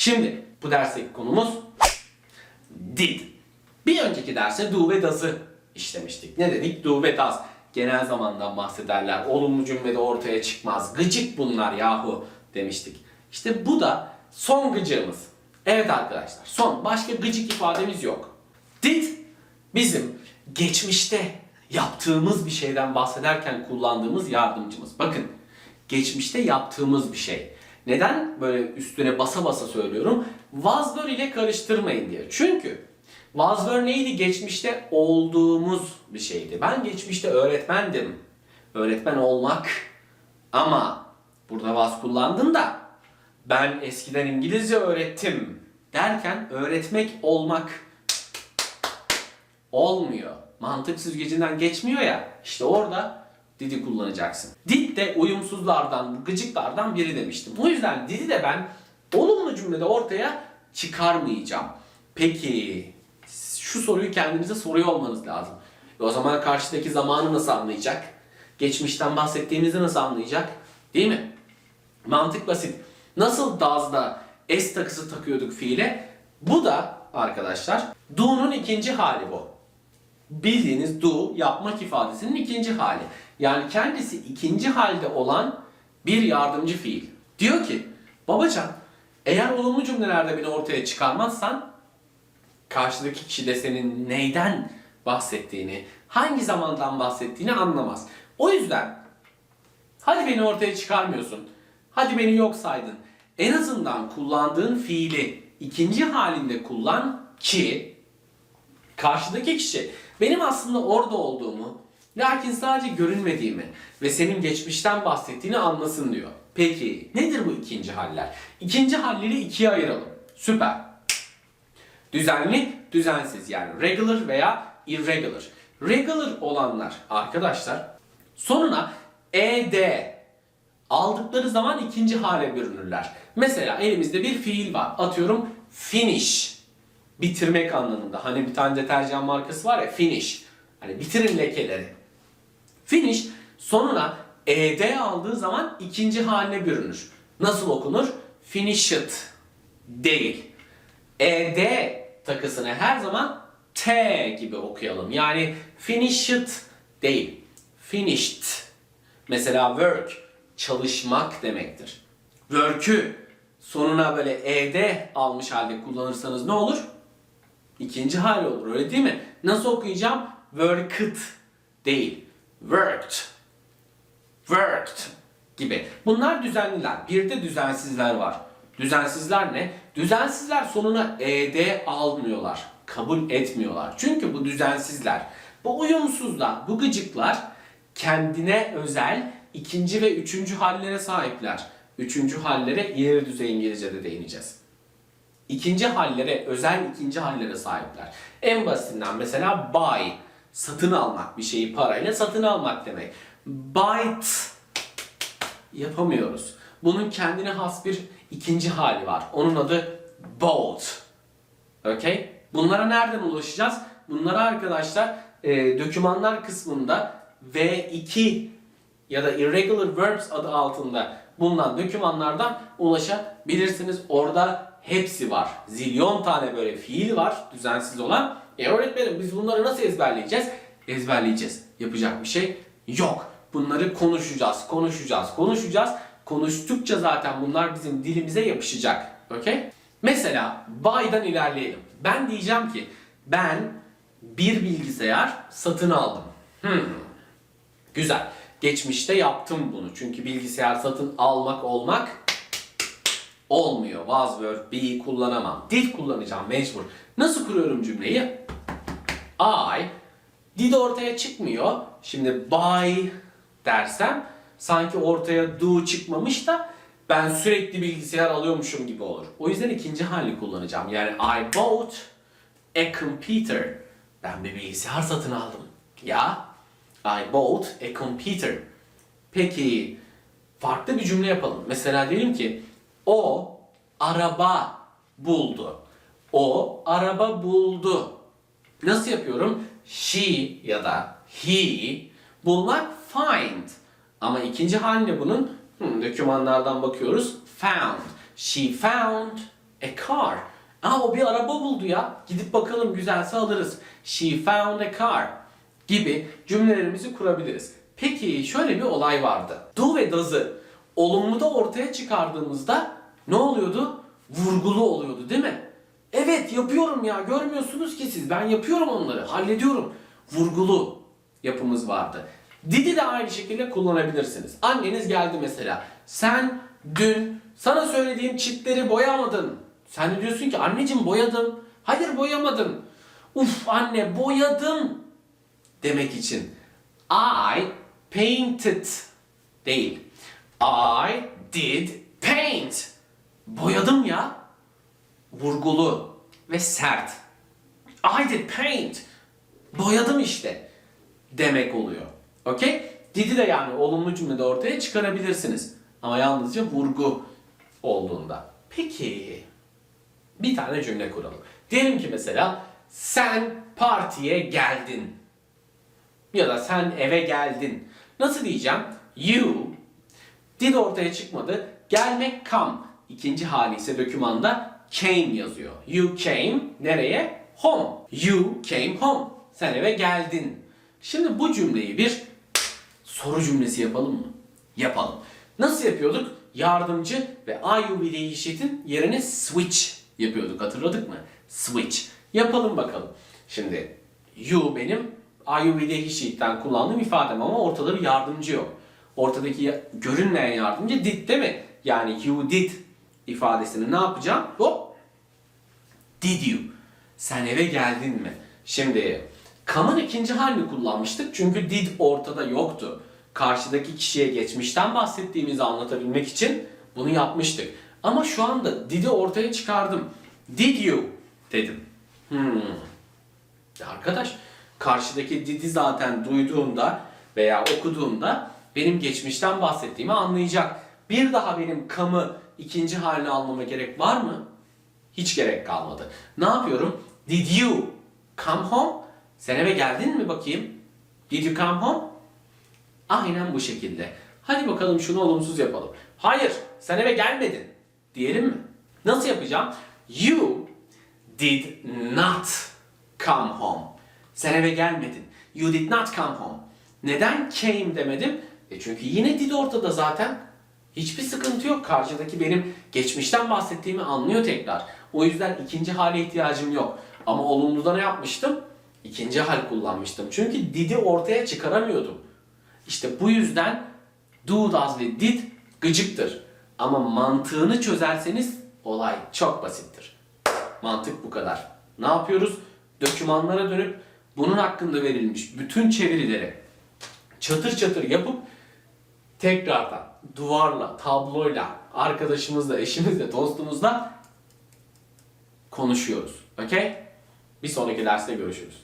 Şimdi bu dersteki konumuz did. Bir önceki derste do ve does'ı işlemiştik. Ne dedik? Do ve does. Genel zamandan bahsederler. Olumlu cümlede ortaya çıkmaz. Gıcık bunlar yahu demiştik. İşte bu da son gıcığımız. Evet arkadaşlar son. Başka gıcık ifademiz yok. Did bizim geçmişte yaptığımız bir şeyden bahsederken kullandığımız yardımcımız. Bakın geçmişte yaptığımız bir şey. Neden böyle üstüne basa basa söylüyorum? Were ile karıştırmayın diye. Çünkü were neydi? Geçmişte olduğumuz bir şeydi. Ben geçmişte öğretmendim. Öğretmen olmak. Ama burada was kullandın da ben eskiden İngilizce öğrettim derken öğretmek olmak olmuyor. Mantık süzgecinden geçmiyor ya. İşte orada didi kullanacaksın. Did de uyumsuzlardan, gıcıklardan biri demiştim. O yüzden didi de ben olumlu cümlede ortaya çıkarmayacağım. Peki şu soruyu kendinize soruyor olmanız lazım. E o zaman karşıdaki zamanı nasıl anlayacak? Geçmişten bahsettiğimizi nasıl anlayacak? Değil mi? Mantık basit. Nasıl does'da s takısı takıyorduk fiile? Bu da arkadaşlar do'nun ikinci hali bu. Bildiğiniz do yapmak ifadesinin ikinci hali. Yani kendisi ikinci halde olan bir yardımcı fiil. Diyor ki babacan eğer olumlu cümlelerde beni ortaya çıkarmazsan karşıdaki kişi de senin neyden bahsettiğini, hangi zamandan bahsettiğini anlamaz. O yüzden hadi beni ortaya çıkarmıyorsun. Hadi beni yok saydın. En azından kullandığın fiili ikinci halinde kullan ki karşıdaki kişi benim aslında orada olduğumu, lakin sadece görünmediğimi ve senin geçmişten bahsettiğini anlasın diyor. Peki nedir bu ikinci haller? İkinci halleri ikiye ayıralım. Süper. Düzenli, düzensiz yani regular veya irregular. Regular olanlar arkadaşlar sonuna ed aldıkları zaman ikinci hale bürünürler. Mesela elimizde bir fiil var. Atıyorum finish. Bitirmek anlamında. Hani bir tane deterjan markası var ya finish. Hani bitirin lekeleri. Finish sonuna ed aldığı zaman ikinci haline bürünür. Nasıl okunur? Finished değil. ed takısını her zaman t gibi okuyalım. Yani finished değil. Finished. Mesela work çalışmak demektir. Work'ü sonuna böyle ed almış halde kullanırsanız ne olur? İkinci hali olur öyle değil mi? Nasıl okuyacağım? Worked değil. Worked. Worked gibi. Bunlar düzenliler. Bir de düzensizler var. Düzensizler ne? Düzensizler sonuna ed almıyorlar. Kabul etmiyorlar. Çünkü bu düzensizler, bu uyumsuzlar, bu gıcıklar kendine özel ikinci ve üçüncü hallere sahipler. Üçüncü hallere ileri düzey İngilizce'de değineceğiz. İkinci hallere, özel ikinci hallere sahipler. En basitinden mesela buy, satın almak bir şeyi parayla satın almak demek. Bite yapamıyoruz. Bunun kendine has bir ikinci hali var. Onun adı bought. Okay? Bunlara nereden ulaşacağız? Bunlara arkadaşlar e, dokümanlar kısmında V2 ya da irregular verbs adı altında bulunan dokümanlardan ulaşabilirsiniz. Orada hepsi var. Zilyon tane böyle fiil var düzensiz olan. E öğretmenim biz bunları nasıl ezberleyeceğiz? Ezberleyeceğiz. Yapacak bir şey yok. Bunları konuşacağız, konuşacağız, konuşacağız. Konuştukça zaten bunlar bizim dilimize yapışacak. Okay? Mesela by'dan ilerleyelim. Ben diyeceğim ki ben bir bilgisayar satın aldım. Hmm. Güzel. Geçmişte yaptım bunu. Çünkü bilgisayar satın almak olmak olmuyor. Was were be kullanamam. Did kullanacağım mecbur. Nasıl kuruyorum cümleyi? I did ortaya çıkmıyor. Şimdi by dersem sanki ortaya do çıkmamış da ben sürekli bilgisayar alıyormuşum gibi olur. O yüzden ikinci hali kullanacağım. Yani I bought a computer. Ben bir bilgisayar satın aldım. Ya I bought a computer. Peki farklı bir cümle yapalım. Mesela diyelim ki o araba buldu. O araba buldu. Nasıl yapıyorum? She ya da he bulmak find. Ama ikinci haline bunun hmm, dokümanlardan bakıyoruz. Found. She found a car. Aa o bir araba buldu ya. Gidip bakalım güzelse alırız. She found a car gibi cümlelerimizi kurabiliriz. Peki şöyle bir olay vardı. Do ve does'ı olumluda ortaya çıkardığımızda ne oluyordu? Vurgulu oluyordu değil mi? Evet yapıyorum ya görmüyorsunuz ki siz. Ben yapıyorum onları. Hallediyorum. Vurgulu yapımız vardı. Did'i de aynı şekilde kullanabilirsiniz. Anneniz geldi mesela. Sen dün sana söylediğim çitleri boyamadın. Sen de diyorsun ki anneciğim boyadım. Hayır boyamadım. Uf anne boyadım demek için I painted değil. I did paint. Boyadım ya. Vurgulu ve sert. I did paint. Boyadım işte demek oluyor. Okey? Did'i de yani olumlu cümlede ortaya çıkarabilirsiniz. Ama yalnızca vurgu olduğunda. Peki bir tane cümle kuralım. Diyelim ki mesela sen partiye geldin. Ya da sen eve geldin. Nasıl diyeceğim? You did ortaya çıkmadı. Gelmek come. İkinci hali ise dokümanda came yazıyor. You came nereye? Home. You came home. Sen eve geldin. Şimdi bu cümleyi bir soru cümlesi yapalım mı? Yapalım. Nasıl yapıyorduk? Yardımcı ve IU ile eşitin yerine switch yapıyorduk. Hatırladık mı? Switch. Yapalım bakalım. Şimdi you benim IU ile eşitten kullandığım ifadem ama ortada bir yardımcı yok. Ortadaki görünmeyen yardımcı did değil mi? Yani you did ifadesini ne yapacağım? Hop Did you? Sen eve geldin mi? Şimdi come'ın ikinci halini kullanmıştık çünkü did ortada yoktu. Karşıdaki kişiye geçmişten bahsettiğimizi anlatabilmek için bunu yapmıştık. Ama şu anda did'i ortaya çıkardım. Did you? dedim. Hmm. Arkadaş karşıdaki did'i zaten duyduğunda veya okuduğunda benim geçmişten bahsettiğimi anlayacak. Bir daha benim come'ı ikinci haline almama gerek var mı? Hiç gerek kalmadı. Ne yapıyorum? Did you come home? Sen eve geldin mi bakayım? Did you come home? Aynen bu şekilde. Hadi bakalım şunu olumsuz yapalım. Hayır, sen eve gelmedin. Diyelim mi? Nasıl yapacağım? You did not come home. Sen eve gelmedin. You did not come home. Neden came demedim? E çünkü yine did ortada zaten. Hiçbir sıkıntı yok. Karşıdaki benim geçmişten bahsettiğimi anlıyor tekrar. O yüzden ikinci hale ihtiyacım yok. Ama olumluda ne yapmıştım? İkinci hal kullanmıştım. Çünkü did'i ortaya çıkaramıyordum. İşte bu yüzden do, does ve did gıcıktır. Ama mantığını çözerseniz olay çok basittir. Mantık bu kadar. Ne yapıyoruz? Dokümanlara dönüp bunun hakkında verilmiş bütün çevirileri çatır çatır yapıp tekrardan duvarla, tabloyla, arkadaşımızla, eşimizle, dostumuzla konuşuyoruz. Okey? Bir sonraki derste görüşürüz.